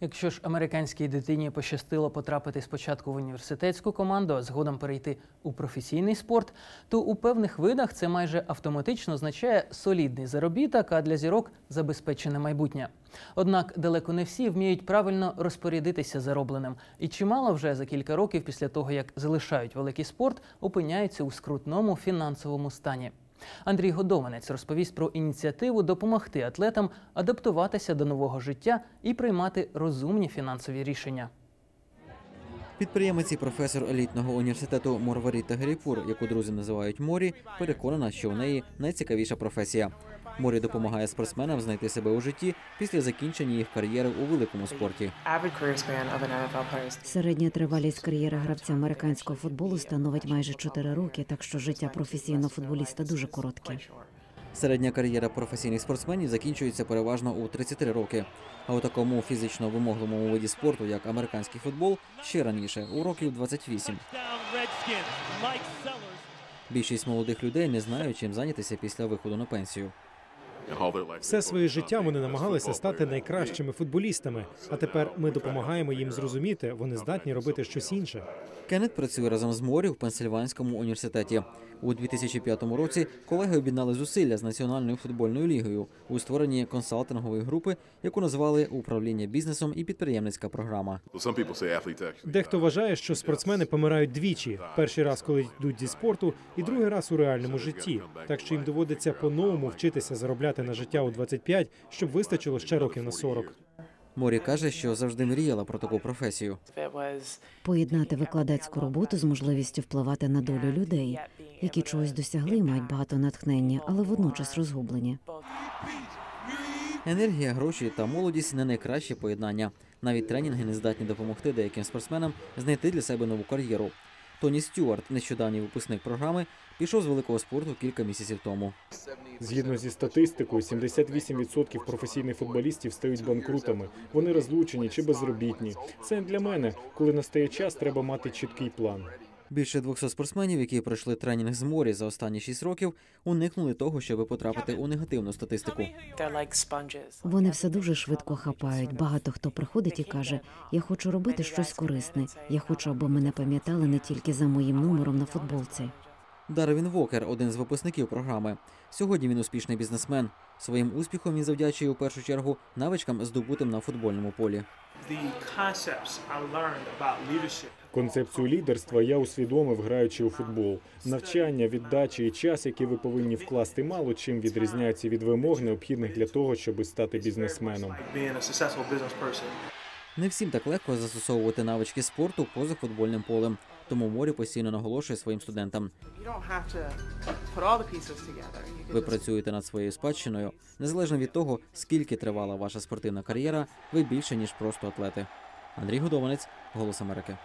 Якщо ж американській дитині пощастило потрапити спочатку в університетську команду, а згодом перейти у професійний спорт, то у певних видах це майже автоматично означає солідний заробіток, а для зірок забезпечене майбутнє. Однак далеко не всі вміють правильно розпорядитися заробленим, і чимало вже за кілька років після того, як залишають великий спорт, опиняються у скрутному фінансовому стані. Андрій Годованець розповість про ініціативу допомогти атлетам адаптуватися до нового життя і приймати розумні фінансові рішення. Підприємець і професор елітного університету Морваріта Геріпур, яку друзі називають Морі, переконана, що у неї найцікавіша професія. Морі допомагає спортсменам знайти себе у житті після закінчення їх кар'єри у великому спорті. Середня тривалість кар'єри гравця американського футболу становить майже 4 роки, так що життя професійного футболіста дуже коротке. Середня кар'єра професійних спортсменів закінчується переважно у 33 роки. А у такому фізично вимогливому виді спорту, як американський футбол, ще раніше, у років 28. Down Redskins, Більшість молодих людей не знають, чим зайнятися після виходу на пенсію. Все своє життя вони намагалися стати найкращими футболістами. А тепер ми допомагаємо їм зрозуміти, вони здатні робити щось інше. Кеннет працює разом з Морі в Пенсильванському університеті. У 2005 році колеги об'єднали зусилля з Національною футбольною лігою у створенні консалтингової групи, яку назвали управління бізнесом і підприємницька програма. Дехто вважає, що спортсмени помирають двічі: перший раз, коли йдуть зі спорту, і другий раз у реальному житті. Так що їм доводиться по-новому вчитися заробляти на життя у 25, щоб вистачило ще років на 40. Морі каже, що завжди мріяла про таку професію. Поєднати викладацьку роботу з можливістю впливати на долю людей, які чогось досягли і мають багато натхнення, але водночас розгублені. Енергія, гроші та молодість не найкраще поєднання. Навіть тренінги не здатні допомогти деяким спортсменам знайти для себе нову кар'єру. Тоні Стюарт, нещодавній випускник програми, пішов з великого спорту кілька місяців тому. Згідно зі статистикою, 78% професійних футболістів стають банкрутами. Вони розлучені чи безробітні. Це для мене, коли настає час, треба мати чіткий план. Більше 200 спортсменів, які пройшли тренінг з морі за останні 6 років, уникнули того, щоб потрапити у негативну статистику. Вони все дуже швидко хапають. Багато хто приходить і каже: Я хочу робити щось корисне. Я хочу, аби мене пам'ятали не тільки за моїм номером на футболці. Дарвін Вокер, один з випускників програми. Сьогодні він успішний бізнесмен. Своїм успіхом він завдячує у першу чергу навичкам, здобутим на футбольному полі. Концепцію лідерства я усвідомив, граючи у футбол. Навчання, віддача і час, які ви повинні вкласти, мало чим відрізняються від вимог, необхідних для того, щоб стати бізнесменом. Не всім так легко застосовувати навички спорту поза футбольним полем. Тому морі постійно наголошує своїм студентам: ви працюєте над своєю спадщиною, незалежно від того, скільки тривала ваша спортивна кар'єра, ви більше ніж просто атлети. Андрій Годованець, Голос Америки.